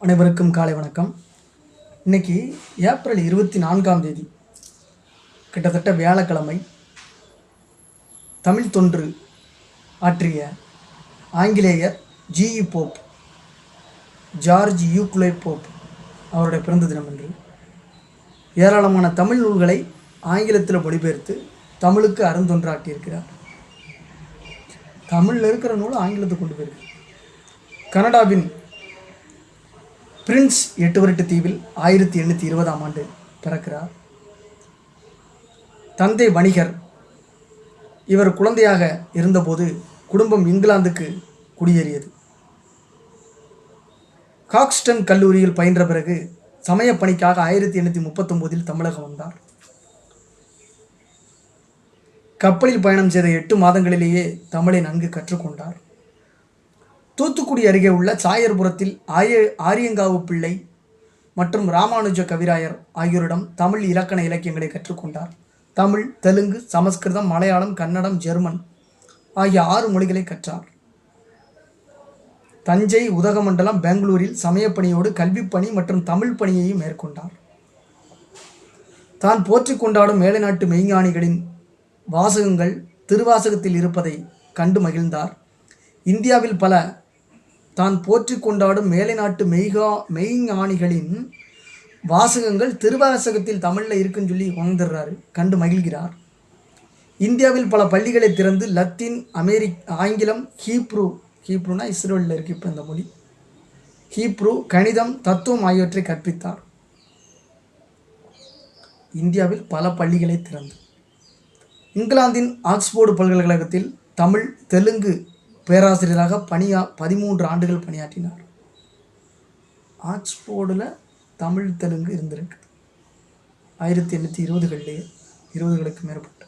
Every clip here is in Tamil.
அனைவருக்கும் காலை வணக்கம். இன்னைக்கு ஏப்ரல் இருபத்தி நான்காம் தேதி. கிட்டத்தட்ட வியாழக்கிழமை தமிழ் தொன்று ஆற்றிய ஆங்கிலேயர் G E Pope George Uglow Pope அவருடைய பிறந்த தினம் என்று ஏராளமான தமிழ் நூல்களை ஆங்கிலத்தில் மொழிபெயர்த்து தமிழுக்கு அருந்தொன்றாட்டியிருக்கிறார் தமிழில் இருக்கிற நூல் ஆங்கிலத்துக்கு கொண்டு போயிருக்கு கனடாவின் பிரின்ஸ் எட்டுவரட்டு தீவில் ஆயிரத்தி எண்ணூற்றி இருபதாம் ஆண்டு பிறக்கிறார். தந்தை வணிகர். இவர் குழந்தையாக இருந்தபோது குடும்பம் இங்கிலாந்துக்கு குடியேறியது. காக்ஸ்டன் கல்லூரியில் பயின்ற பிறகு சமய பணிக்காக ஆயிரத்தி எண்ணூற்றி முப்பத்தொம்போதில் தமிழகம் வந்தார். கப்பலில் பயணம் செய்த எட்டு மாதங்களிலேயே தமிழை நன்கு கற்றுக்கொண்டார். தூத்துக்குடி அருகே உள்ள சாயர்புரத்தில் ஆய ஆரியங்காவு பிள்ளை மற்றும் ராமானுஜ கவிராயர் ஆகியோரிடம் தமிழ் இலக்கண இலக்கியங்களை கற்றுக்கொண்டார். தமிழ் தெலுங்கு சமஸ்கிருதம் மலையாளம் கன்னடம் ஜெர்மன் ஆகிய ஆறு மொழிகளை கற்றார். தஞ்சை உதகமண்டலம் பெங்களூரில் சமயப்பணியோடு கல்விப்பணி மற்றும் தமிழ் பணியையும் மேற்கொண்டார். தான் போற்றி கொண்டாடும் மேலைநாட்டு மெய்ஞானிகளின் வாசகங்கள் திருவாசகத்தில் இருப்பதை கண்டு மகிழ்ந்தார். இந்தியாவில் பல தான் போற்றிக் கொண்டாடும் மேலை நாட்டு மெய்கா மெய்ஞானிகளின் வாசகங்கள் திருவாசகத்தில் தமிழில் இருக்குன்னு சொல்லி உணர்ந்துடுறாரு கண்டு மகிழ்கிறார். இந்தியாவில் பல பள்ளிகளை திறந்து லத்தீன் அமெரிக் ஆங்கிலம் ஹீப்ரூ ஹீப்ரூனா இஸ்ரேலில் இருக்கு இப்போ இந்த மொழி. ஹீப்ரூ கணிதம் தத்துவம் ஆகியவற்றை கற்பித்தார். இந்தியாவில் பல பள்ளிகளை திறந்து. இங்கிலாந்தின் ஆக்ஸ்போர்டு பல்கலைக்கழகத்தில் தமிழ் தெலுங்கு பேராசிரியராக பணியா பதிமூன்று ஆண்டுகள் பணியாற்றினார். ஆக்ஸ்போர்டில் தமிழ் தெலுங்கு இருந்திருக்கு. ஆயிரத்தி எண்ணூற்றி இருபதுகளிலேயே இருபதுகளுக்கு மேற்பட்டு.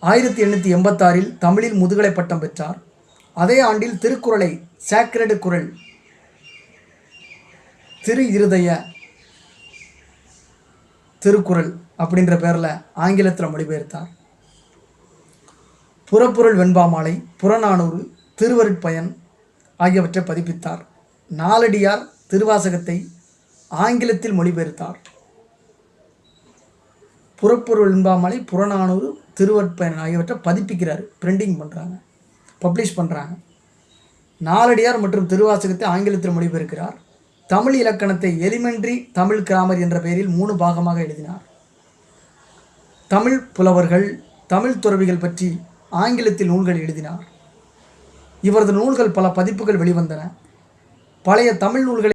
ஆயிரத்தி எண்ணூற்றி எண்பத்தாறில் தமிழில் முதுகலை பட்டம் பெற்றார். அதே ஆண்டில் திருக்குறளை சேக்ரடு குரல் திரு இருதய திருக்குறள் அப்படின்ற பேரில் ஆங்கிலத்தில் மொழிபெயர்த்தார். புறப்பொருள் வெண்பாமாலை புறநானூறு திருவருட்பயன் ஆகியவற்றை பதிப்பித்தார். நாலடியார் திருவாசகத்தை ஆங்கிலத்தில் மொழிபெயர்த்தார். புறப்பொருள் இன்பாமலை புறநானூறு திருவற்பயன் ஆகியவற்றை பதிப்பிக்கிறார். பிரிண்டிங் பண்ணுறாங்க பப்ளிஷ் பண்ணுறாங்க நாலடியார் மற்றும் திருவாசகத்தை ஆங்கிலத்தில் மொழிபெயர்க்கிறார். தமிழ் இலக்கணத்தை எலிமெண்ட்ரி தமிழ் கிராமர் என்ற பெயரில் மூணு பாகமாக எழுதினார். தமிழ் புலவர்கள் தமிழ் துறவிகள் பற்றி ஆங்கிலத்தில் நூல்கள் எழுதினார். இவரது நூல்கள் பல பதிப்புகள் வெளிவந்தன. பழைய தமிழ் நூல்களை